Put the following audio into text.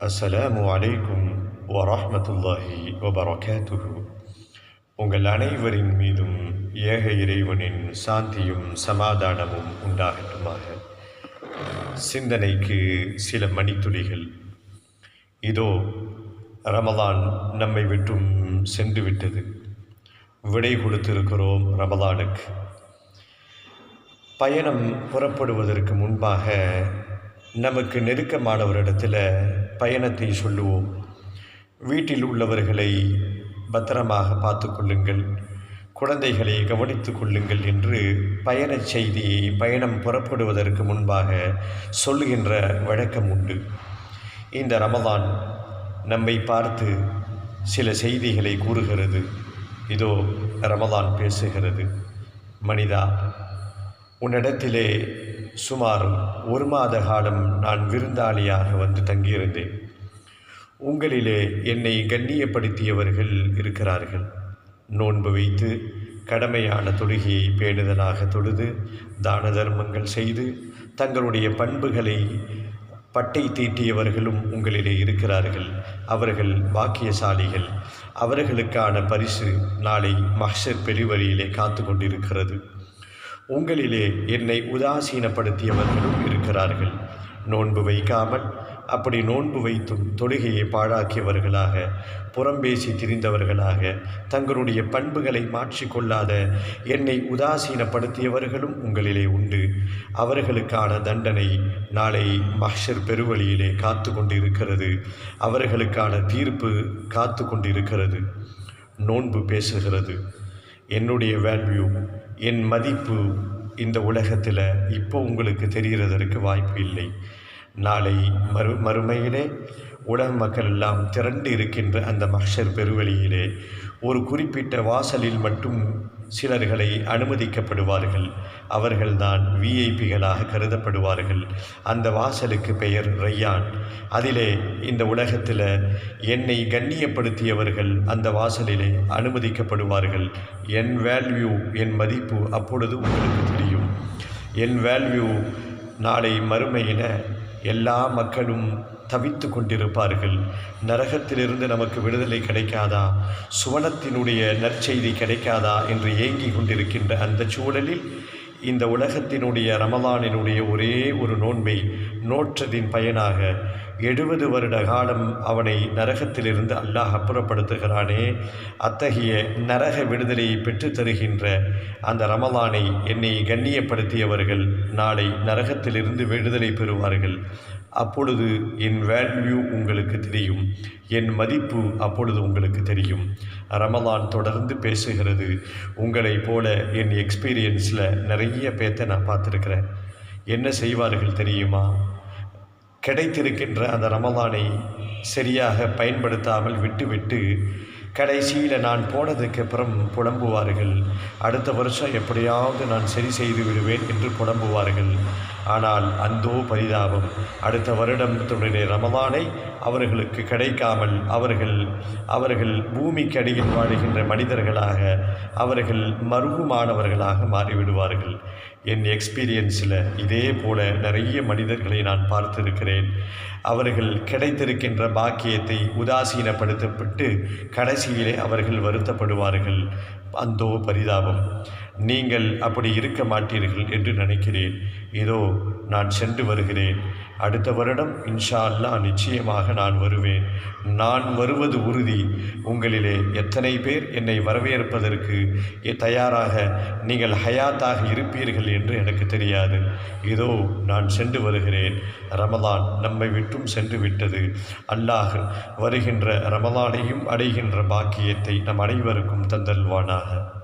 அஸ்ஸலாமு அலைக்கும் வரஹ்மத்துல்லாஹி வபரகாத்துஹு உங்கள் அனைவரின் மீதும் ஏக இறைவனின் சாந்தியும் சமாதானமும் உண்டாகட்டுமாக. சிந்தனைக்கு சில மணித்துளிகள். இதோ ரமலான் நம்மை விட்டும் சென்று விட்டது. விடை கொடுத்திருக்கிறோம் ரமலானுக்கு. பயணம் புறப்படுவதற்கு முன்பாக நமக்கு நெருக்கமானவரிடத்தில் பயணத்தை சொல்லுவோம். வீட்டில் உள்ளவர்களை பத்திரமாக பார்த்து கொள்ளுங்கள். குழந்தைகளை கவனித்து கொள்ளுங்கள் என்று பயணச் செய்தியை பயணம் புறப்படுவதற்கு முன்பாக சொல்லுகின்ற வழக்கம் உண்டு. இந்த ரமதான் நம்மை பார்த்து சில செய்திகளை கூறுகிறது. இதோ ரமதான் பேசுகிறது. மனிதா உன்னிடத்திலே சுமார் ஒரு மாத காலம் நான் விருந்தாளியாக வந்து தங்கியிருந்தேன். உங்களிலே என்னை கண்ணியப்படுத்தியவர்கள் இருக்கிறார்கள். நோன்பு வைத்து கடமையான தொழுகையை பேணுதலாக தொழுது தான தர்மங்கள் செய்து தங்களுடைய பண்புகளை பட்டை தீட்டியவர்களும் உங்களிலே இருக்கிறார்கள். அவர்கள் பாக்கியசாலிகள். அவர்களுக்கான பரிசு நாளை மஹர் பெருவழியிலே காத்து கொண்டிருக்கிறது உங்களிலே என்னை உதாசீனப்படுத்தியவர்களும் இருக்கிறார்கள். நோன்பு வைக்காமல் அப்படி நோன்பு வைத்தும் தொழுகையை பாழாக்கியவர்களாக புறம்பேசி திரிந்தவர்களாக தங்களுடைய பண்புகளை மாற்றிக்கொள்ளாத என்னை உதாசீனப்படுத்தியவர்களும் உங்களிலே உண்டு. அவர்களுக்கான தண்டனை நாளை மஹர் பெருவழியிலே காத்து கொண்டிருக்கிறது. அவர்களுக்கான தீர்ப்பு காத்து கொண்டிருக்கிறது. நோன்பு பேசுகிறது. என்னுடைய வேல்யூ என் மதிப்பு இந்த உலகத்தில் இப்போ உங்களுக்கு தெரிகிறதற்கு வாய்ப்பு இல்லை. நாளை மறு மறுமையிலே உலக மக்கள் எல்லாம் திரண்டு இருக்கின்ற அந்த மக்ஷர் பெருவெளியிலே ஒரு குறிப்பிட்ட வாசலில் மட்டும் சிலர்களை அனுமதிக்கப்படுவார்கள். அவர்கள்தான் விஐபிகளாக கருதப்படுவார்கள். அந்த வாசலுக்கு பெயர் ரையான். அதிலே இந்த உலகத்தில் என்னை கண்ணியப்படுத்தியவர்கள் அந்த வாசலிலே அனுமதிக்கப்படுவார்கள். என் வேல்யூ என் மதிப்பு அப்பொழுது உங்களுக்கு தெரியும். என் வேல்யூ நாளை மறுமையின எல்லா மக்களும் தவித்து கொண்டிருப்பார்கள். நரகத்திலிருந்து நமக்கு விடுதலை கிடைக்காதா? சுவனத்தினுடைய நற்செய்தி கிடைக்காதா? என்று ஏங்கி கொண்டிருக்கின்ற அந்த சூழலில் இந்த உலகத்தினுடைய ரமலானினுடைய ஒரே ஒரு நோன்மை நோற்றதின் பயனாக எழுபது வருட காலம் அவனை நரகத்திலிருந்து அல்லாஹ் அப்புறப்படுத்துகிறானே. அத்தகைய நரக விடுதலையை பெற்று தருகின்ற அந்த ரமலானை என்னை கண்ணியப்படுத்தியவர்கள் நாளை நரகத்திலிருந்து விடுதலை பெறுவார்கள். அப்பொழுது என் வேல்யூ உங்களுக்கு தெரியும். என் மதிப்பு அப்பொழுது உங்களுக்கு தெரியும். ரமலான் தொடர்ந்து பேசுகிறது. உங்களை போல என் எக்ஸ்பீரியன்ஸில் நிறைய பேர்த்த நான் பார்த்துருக்குறேன். என்ன செய்வார்கள் தெரியுமா? கிடைத்திருக்கின்ற அந்த ரமலானை சரியாக பயன்படுத்தாமல் விட்டுவிட்டு கடைசியில் நான் போனதுக்கு அப்புறம் புலம்புவார்கள். அடுத்த வருஷம் எப்படியாவது நான் சரி செய்து விடுவேன் என்று புலம்புவார்கள். ஆனால் அந்தோ பரிதாபம். அடுத்த வருடம் வருடத்துடைய ரமதானை அவர்களுக்கு கிடைக்காமல் அவர்கள் அவர்கள் பூமிக்கு அடியில் வாழுகின்ற மனிதர்களாக அவர்கள் மருகுமானவர்களாக மாறிவிடுவார்கள். என் எக்ஸ்பீரியன்ஸில் இதே போல நிறைய மனிதர்களை நான் பார்த்திருக்கிறேன். அவர்கள் கிடைத்திருக்கின்ற பாக்கியத்தை உதாசீனப்படுத்தப்பட்டு கடைசியிலே அவர்கள் வருத்தப்படுவார்கள். அந்தோ பரிதாபம். நீங்கள் அப்படி இருக்க மாட்டீர்கள் என்று நினைக்கிறேன். இதோ நான் சென்று வருகிறேன். அடுத்த வருடம் இன்ஷா அல்லா நிச்சயமாக நான் வருவேன். நான் வருவது உறுதி. உங்களிலே எத்தனை பேர் என்னை வரவேற்பதற்கு தயாராக நீங்கள் ஹயாத்தாக இருப்பீர்கள் என்று எனக்கு தெரியாது. இதோ நான் சென்று வருகிறேன். ரமலான் நம்மை விட்டும் சென்று விட்டது. அல்லாஹ் வருகின்ற ரமலானையும் அடைகின்ற பாக்கியத்தை நம் அனைவருக்கும் தந்தல்வானாக.